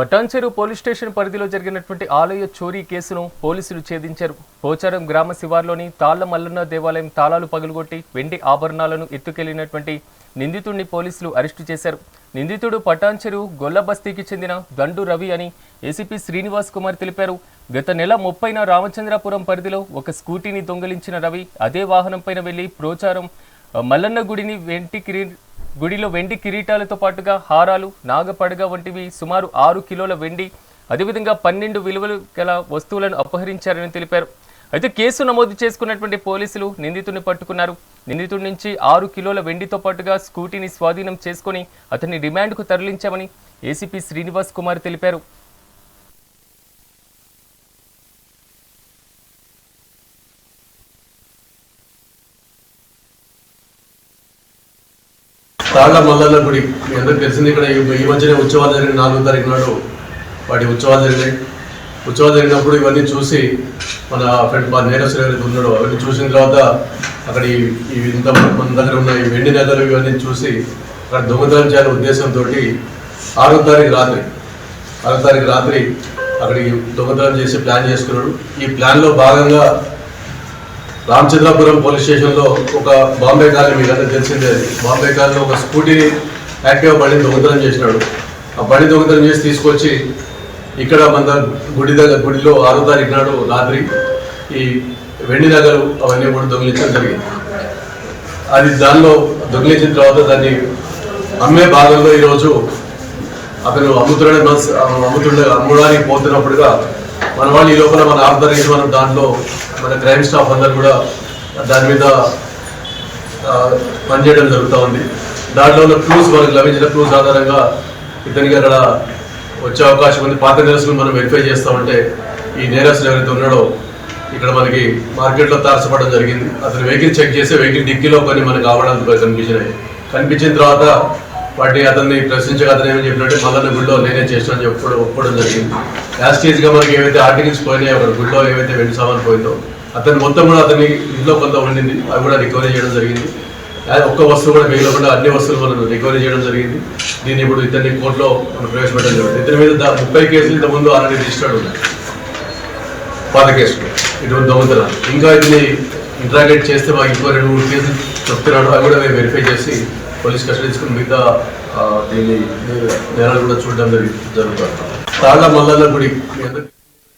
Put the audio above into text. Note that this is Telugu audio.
పటాన్చెరు పోలీస్ స్టేషన్ పరిధిలో జరిగినటువంటి ఆలయ చోరీ కేసును పోలీసులు ఛేదించారు. పోచారం గ్రామ శివార్లోని తాళ్ళ మల్లన్న దేవాలయం తాళాలు పగులుగొట్టి వెండి ఆభరణాలను ఎత్తుకెళ్ళినటువంటి నిందితుడిని పోలీసులు అరెస్టు చేశారు. నిందితుడు పటాన్చెరు గొల్లబస్తీకి చెందిన దండు రవి అని ఏసీపీ శ్రీనివాస్ కుమార్ తెలిపారు. గత నెల ముప్పైన రామచంద్రాపురం పరిధిలో ఒక స్కూటీని దొంగిలించిన రవి అదే వాహనంపైన వెళ్ళి ప్రోచారం మల్లన్న గుడిని వెంటి గుడిలో వెండి కిరీటాలతో పాటుగా హారాలు నాగపడగ వంటివి సుమారు ఆరు కిలోల వెండి అదేవిధంగా పన్నెండు విలువలు గల వస్తువులను అపహరించారని తెలిపారు. అయితే కేసు నమోదు చేసుకున్నటువంటి పోలీసులు నిందితుడిని పట్టుకున్నారు. నిందితుడి నుంచి ఆరు కిలోల వెండితో పాటుగా స్కూటీని స్వాధీనం చేసుకుని అతన్ని రిమాండ్కు తరలించామని ఏసీపీ శ్రీనివాస్ కుమార్ తెలిపారు. తాళ్ళ మల్లన్న గుడి. మీ అందరికి తెలిసింది ఇక్కడ ఈ- మధ్యనే ఉత్సవాలు జరిగిన నాలుగో తారీఖు నాడు వాటి ఉత్సవాలు జరిగినాయి. ఉత్సవాలు జరిగినప్పుడు ఇవన్నీ చూసి మన ఫ్రెండ్ మా నేరస్తులు ఎవరైతే ఉన్నాడో అవన్నీ చూసిన తర్వాత అక్కడ ఈ- ఈ ఇంత మన దగ్గర ఉన్న ఈ వెండి నగలు ఇవన్నీ చూసి అక్కడ దొంగతనం చేయాలనే ఉద్దేశంతో ఆరో తారీఖు రాత్రి ఆరో తారీఖు రాత్రి అక్కడికి దొంగతనం చేసి ప్లాన్ చేసుకున్నాడు. ఈ ప్లాన్లో భాగంగా రామచంద్రాపురం పోలీస్ స్టేషన్లో ఒక బాంబే కాలనీ మీకు తెలిసిందే. అది బాంబే కాలనీ ఒక స్కూటీని యాక్టివ్ బండిని దొంగతనం చేసినాడు. ఆ బండి దొంగతనం చేసి తీసుకొచ్చి ఇక్కడ మన గుడి దగ్గర గుడిలో ఆరో తారీఖు నాడు రాత్రి ఈ వెండి నగలు అవన్నీ కూడా దొంగిలించడం జరిగింది. అది దానిలో దొంగిలించిన తర్వాత దాన్ని అమ్మే భాగంలో ఈరోజు అతను అమ్ముతుండే మనసు అమ్ముతుండే అమ్మడానికి పోతున్నప్పుడుగా మన వాళ్ళు ఈ లోపల మన ఆర్డర్ మనం దాంట్లో మన క్రైమ్ స్టాఫ్ అందరు కూడా దాని మీద పనిచేయడం జరుగుతూ ఉంది. దాంట్లో ఉన్న క్లూస్ మనకు లభించిన క్లూస్ ఆధారంగా ఇతనికి అక్కడ వచ్చే అవకాశం ఉంది. పాత నేరస్తులు మనం వెరిఫై చేస్తామంటే ఈ నేరస్తులు ఎవరైతే ఉన్నాడో ఇక్కడ మనకి మార్కెట్లో తారసపడడం జరిగింది. అతను వెహికల్ చెక్ చేసి వెహికల్ డిక్కీలో కొన్ని మనకు ఆవడానికి కనిపించినాయి కనిపించిన తర్వాత వాటిని అతన్ని ప్రశ్నించగా అతను ఏమని చెప్పినట్టే మళ్ళీ గుడ్లో నేనే చేస్తానని చెప్పడం ఒప్పుకోవడం జరిగింది. యాస్టేజ్గా మనకి ఏవైతే ఆర్టికల్స్ పోయినాయో అక్కడ గుడ్లో ఏవైతే వెండి సామాన్ పోయిందో అతను మొత్తం కూడా అతని ఇంట్లో కొంత ఉండింది అవి కూడా రికవరీ చేయడం జరిగింది. ఒక్క వస్తువు కూడా మిగిలకుండా అన్ని వస్తువులు మనం రికవరీ చేయడం జరిగింది. దీన్ని ఇప్పుడు ఇతన్ని కోర్టులో మనం ప్రవేశపెట్టడం జరిగింది. ఇతని మీద ముప్పై కేసులు ఇంత ముందు ఆల్రెడీ రిజిస్టర్డ్ ఉన్నాయి. పాత కేసులు. ఇటువంటి దొంగతనాలు. ఇంకా ఇతని ఇంట్రాగేట్ చేస్తే మాకు ఇంకో రెండు మూడు కేసులు చెప్తున్నాడు అవి కూడా మేము వెరిఫై చేసి పోలీస్ కస్టడీ తీసుకుని మిగతా ఆ, దీన్ని నేరాలు కూడా చూడడం జరుగుతుంది. తాళ్ళ మల్లాల గుడి